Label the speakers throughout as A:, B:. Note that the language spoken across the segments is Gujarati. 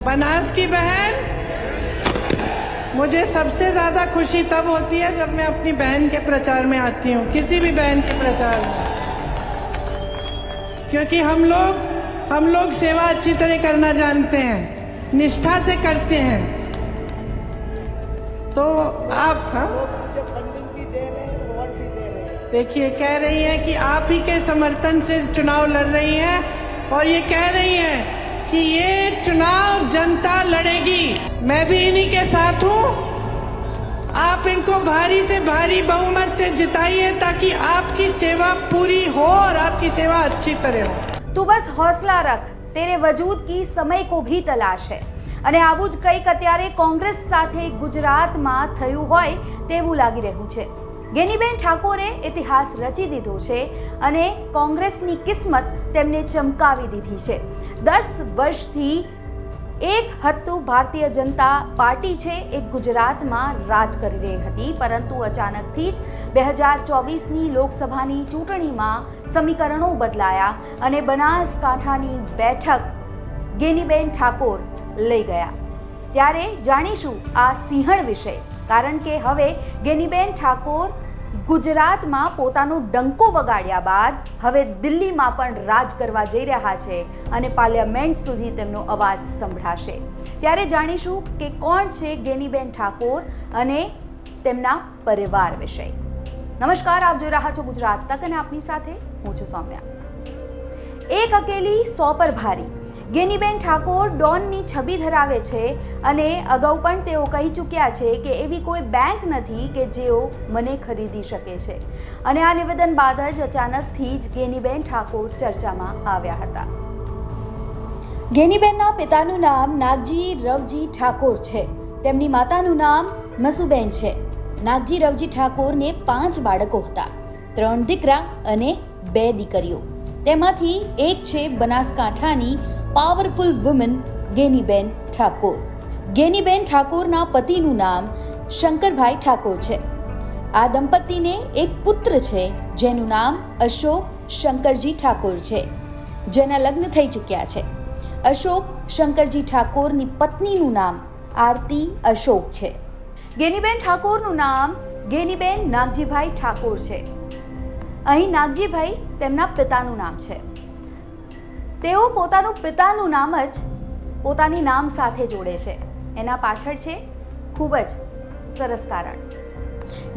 A: बनास की बहन मुझे सबसे ज़्यादा खुशी तब होती है जब मैं अपनी बहन के प्रचार में आती हूँ। किसी भी बहन के प्रचार में। क्योंकि हम लोग हम लोग सेवा अच्छी तरह करना जानते हैं, निष्ठा से करते हैं। तो आप हाँ? देखिए, कह रही हैं कि आप ही के समर्थन से चुनाव लड़ रही हैं और ये कह रही हैं कि ये चुनाव जनता लड़ेगी मैं भी इन्हीं के साथ हूं आप इनको भारी से भारी बहुमत से जिताइए ताकि आपकी सेवा पूरी हो और आपकी सेवा अच्छी तरह हो
B: તું બસ હોસલા રખ તેરે વજૂદ કી સમય કો ભી તલાશ હે અને આવું જ કંઈક અત્યારે કોંગ્રેસ સાથે ગુજરાતમાં થયું હોય તેવું લાગી રહ્યું છે ગેનીબેન ઠાકોરે ઇતિહાસ રચી દીધો છે અને કોંગ્રેસની કિસ્મત તેમને ચમકાવી દીધી છે. દસ વર્ષથી એક હતું ભારતીય જનતા પાર્ટી છે, એ ગુજરાતમાં રાજ કરી રહી હતી, પરંતુ અચાનકથી જ બે હજાર ચોવીસની લોકસભાની ચૂંટણીમાં સમીકરણો બદલાયા અને બનાસકાંઠાની બેઠક ગેનીબેન ઠાકોર લઈ ગયા. ત્યારે જાણીશું આ સિંહણ વિશે, કારણ કે હવે ગેનીબેન ઠાકોર ગુજરાતમાં પોતાનો ડંકો વગાડ્યા બાદ હવે દિલ્હીમાં પણ રાજ કરવા જઈ રહ્યા છે અને પાર્લિયામેન્ટ સુધી તેમનો અવાજ સંભળાશે. ત્યારે જાણીશું કે કોણ છે ગેનીબેન ઠાકોર અને તેમના પરિવાર વિશે. નમસ્કાર, આપ જોઈ રહ્યા છો ગુજરાત તક અને આપની સાથે હું છું સૌમ્યા. એક અકેલી સો પર ભારી ગેનીબેન ઠાકોર ડોનની છબી ધરાવે છે અને અગાઉ પણ તેઓ કહી ચૂક્યા છે કે એવી કોઈ બેંક નથી કે જેઓ મને ખરીદી શકે છે. અને આ નિવેદન બાદ જ અચાનકથી જ ગેનીબેન ઠાકોર ચર્ચામાં આવ્યા હતા. ગેનીબેનના પિતાનું નામ નાગજી રવજી ઠાકોર છે. તેમની માતાનું નામ મસુબેન છે. નાગજી રવજી ઠાકોરને પાંચ બાળકો હતા. ત્રણ દીકરા અને બે દીકરીઓ. તેમાંથી એક છે બનાસકાંઠાની પાવરફુલ વુમન ગેનીબેન ઠાકોર ગેનીબેન ઠાકોરના પતિનું નામ શંકરભાઈ ઠાકોર છે. આ દંપતીને એક પુત્ર છે, જેનું નામ અશોક શંકરજી ઠાકોર છે. જેના લગ્ન થઈ ચૂક્યા છે. અશોક શંકરજી ઠાકોરની પત્નીનું નામ આરતી અશોક છે. ગેનીબેન ઠાકોરનું નામ ગેનીબેન નાગજીભાઈ ઠાકોર છે. અહીં નાગજીભાઈ તેમના પિતાનું નામ છે. તેઓ પોતાનું પિતાનું નામ જ પોતાની નામ સાથે જોડે છે. એના પાછળ છે ખૂબ જ સરસ કારણ.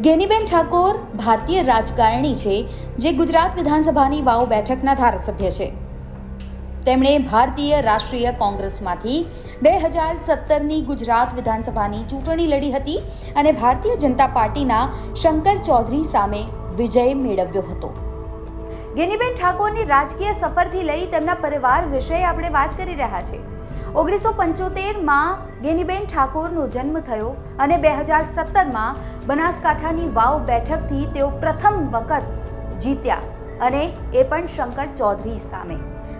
B: ગેનીબેન ઠાકોર ભારતીય રાજકારણી છે, જે ગુજરાત વિધાનસભાની વાવ બેઠકના ધારાસભ્ય છે. તેમણે ભારતીય રાષ્ટ્રીય કોંગ્રેસમાંથી બે હજાર સત્તરની ગુજરાત વિધાનસભાની ચૂંટણી લડી હતી અને ભારતીય જનતા પાર્ટીના શંકર ચૌધરી સામે વિજય મેળવ્યો હતો. ગેનીબેન ઠાકોરની રાજકીય સફરથી લઈ તેમના પરિવાર વિશે આપણે વાત કરી રહ્યા છે ઓગણીસો પંચોતેરમાં ગેનીબેન ઠાકોરનો જન્મ થયો અને બે હજાર સત્તરમાં બનાસકાંઠાની વાવ બેઠકથી તેઓ પ્રથમ વખત જીત્યા અને એ પણ શંકર ચૌધરી સામે.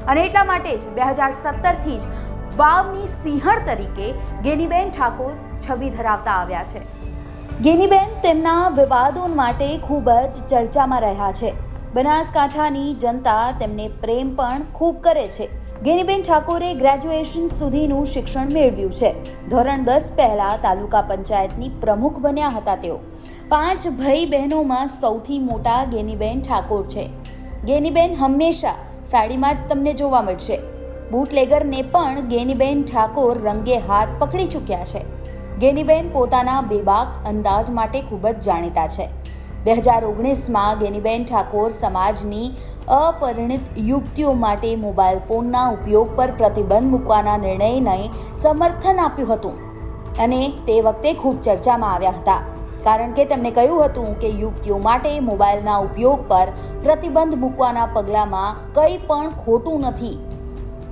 B: અને એટલા માટે જ બે હજાર સત્તરથી જ વાવની સિંહણ તરીકે ગેનીબેન ઠાકોર છબી ધરાવતા આવ્યા છે. ગેનીબેન તેમના વિવાદો માટે ખૂબ જ ચર્ચામાં રહ્યા છે. બનાસકાંઠાની જનતા તેમને પ્રેમ પણ ખૂબ કરે છે. ગેનીબેન ઠાકોરે ગ્રેજ્યુએશન સુધીનું શિક્ષણ મેળવ્યું છે. ધોરણ દસ પહેલા તાલુકા પંચાયતની પ્રમુખ બન્યા હતા તેઓ. પાંચ ભાઈ બહેનોમાં સૌથી મોટા ગેનીબેન ઠાકોર છે. ગેનીબેન હંમેશા સાડીમાં જ તમને જોવા મળશે. બૂટલેગરને પણ ગેનીબેન ઠાકોર રંગે હાથ પકડી ચૂક્યા છે. ગેનીબેન પોતાના બેબાક અંદાજ માટે ખૂબ જ જાણીતા છે. બે હજાર ઓગણીસમાં ગેનીબેન ઠાકોર સમાજની અપરિણિત યુવતીઓ માટે મોબાઈલ ફોનના ઉપયોગ પર પ્રતિબંધ મૂકવાના નિર્ણયને સમર્થન આપ્યું હતું. અને તે વખતે ખૂબ ચર્ચામાં આવ્યા હતા. કારણ કે તેમણે કહ્યું હતું કે યુવતીઓ માટે મોબાઈલના ઉપયોગ પર પ્રતિબંધ મૂકવાના પગલામાં કંઈ પણ ખોટું નથી.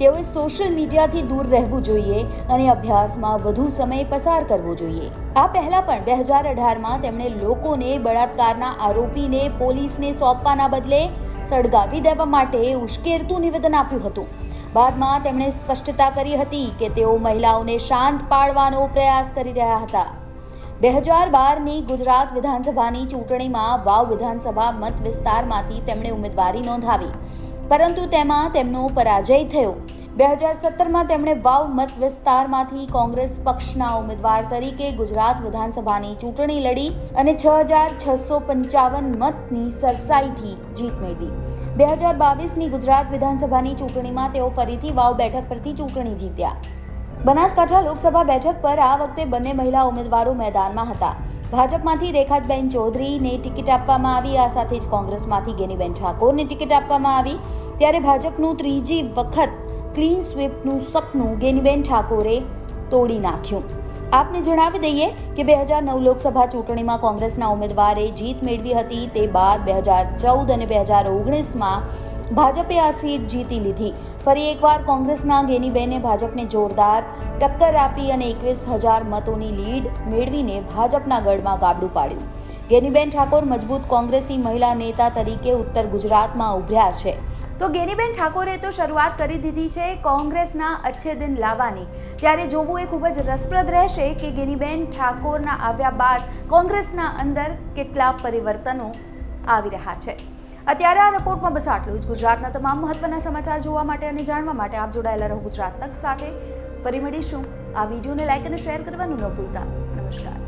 B: તેઓએ સોશિયલ મીડિયાથી દૂર રહેવું જોઈએ અને અભ્યાસમાં વધુ સમય પસાર કરવો જોઈએ. આ પહેલા પણ બે હજાર અઢારમાં તેમણે લોકોને બળાત્કારના આરોપીને પોલીસને સોંપવાના બદલે સળગાવી દેવા માટે ઉશ્કેરતું નિવેદન આપ્યું હતું. બાદમાં તેમણે સ્પષ્ટતા કરી હતી કે તેઓ મહિલાઓને શાંત પાડવાનો પ્રયાસ કરી રહ્યા હતા. બે હજાર બારની ગુજરાત વિધાનસભાની ચૂંટણીમાં વાવ વિધાનસભા મત વિસ્તારમાંથી તેમણે ઉમેદવારી નોંધાવી. પરંતુ તેમાં તેમનો પરાજય થયો. બે હજાર સત્તરમાં તેમણે વાવ મત વિસ્તારમાંથી કોંગ્રેસ પક્ષના ઉમેદવાર તરીકે ગુજરાત વિધાનસભાની ચૂંટણી લડી અને છ હજાર છસો પંચાવન મતની સરસાઈથી જીત મેળવી. બે હજાર બાવીસની ગુજરાત વિધાનસભાની ચૂંટણીમાં તેઓ ફરીથી વાવ બેઠક પરથી ચૂંટણી જીત્યા. બનાસકાંઠા લોકસભા બેઠક પર આ વખતે બંને મહિલા ઉમેદવારો મેદાનમાં હતા. ભાજપમાંથી રેખાતબેન ચૌધરીને ટિકિટ આપવામાં આવી, આ સાથે જ કોંગ્રેસમાંથી ગેનીબેન ઠાકોરને ટિકિટ આપવામાં આવી. ત્યારે ભાજપનું ત્રીજી વખત ક્લીન સ્વીપનું સપનું ગેનીબેન ઠાકોરે તોડી નાખ્યું. આપને જણાવી દઈએ કે બે હજાર નવ લોકસભા ચૂંટણીમાં કોંગ્રેસના ઉમેદવારે જીત મેળવી હતી. તે બાદ બે હજાર ચૌદ અને બે હજાર ઓગણીસમાં ભાજપે આ સીટ જીતી લીધી. ફરી એકવાર કોંગ્રેસના ગેનીબેને ભાજપને જોરદાર ટક્કર આપી અને એકવીસ હજાર મતોની લીડ મેળવીને ભાજપના ગઢમાં ગાબડું પાડ્યું. ગેનીબેન ઠાકોર મજબૂત કોંગ્રેસી મહિલા નેતા તરીકે ઉત્તર ગુજરાતમાં ઉભર્યા છે. તો ગેનીબેન ઠાકોરે તો શરૂઆત કરી દીધી છે કોંગ્રેસના અચ્છે દિન લાવવાની. ત્યારે જોવું એ ખૂબ જ રસપ્રદ રહેશે કે ગેનીબેન ઠાકોરના આવ્યા બાદ કોંગ્રેસના અંદર કેટલા પરિવર્તનો આવી રહ્યા છે. અત્યારે આ રિપોર્ટમાં બસ આટલું જ. ગુજરાતના તમામ મહત્વના સમાચાર જોવા માટે અને જાણવા માટે આપ જોડાયેલા રહો ગુજરાત તક સાથે. ફરી મળીશું. આ વિડીયોને લાઈક અને શેર કરવાનું ન ભૂલતા. નમસ્કાર.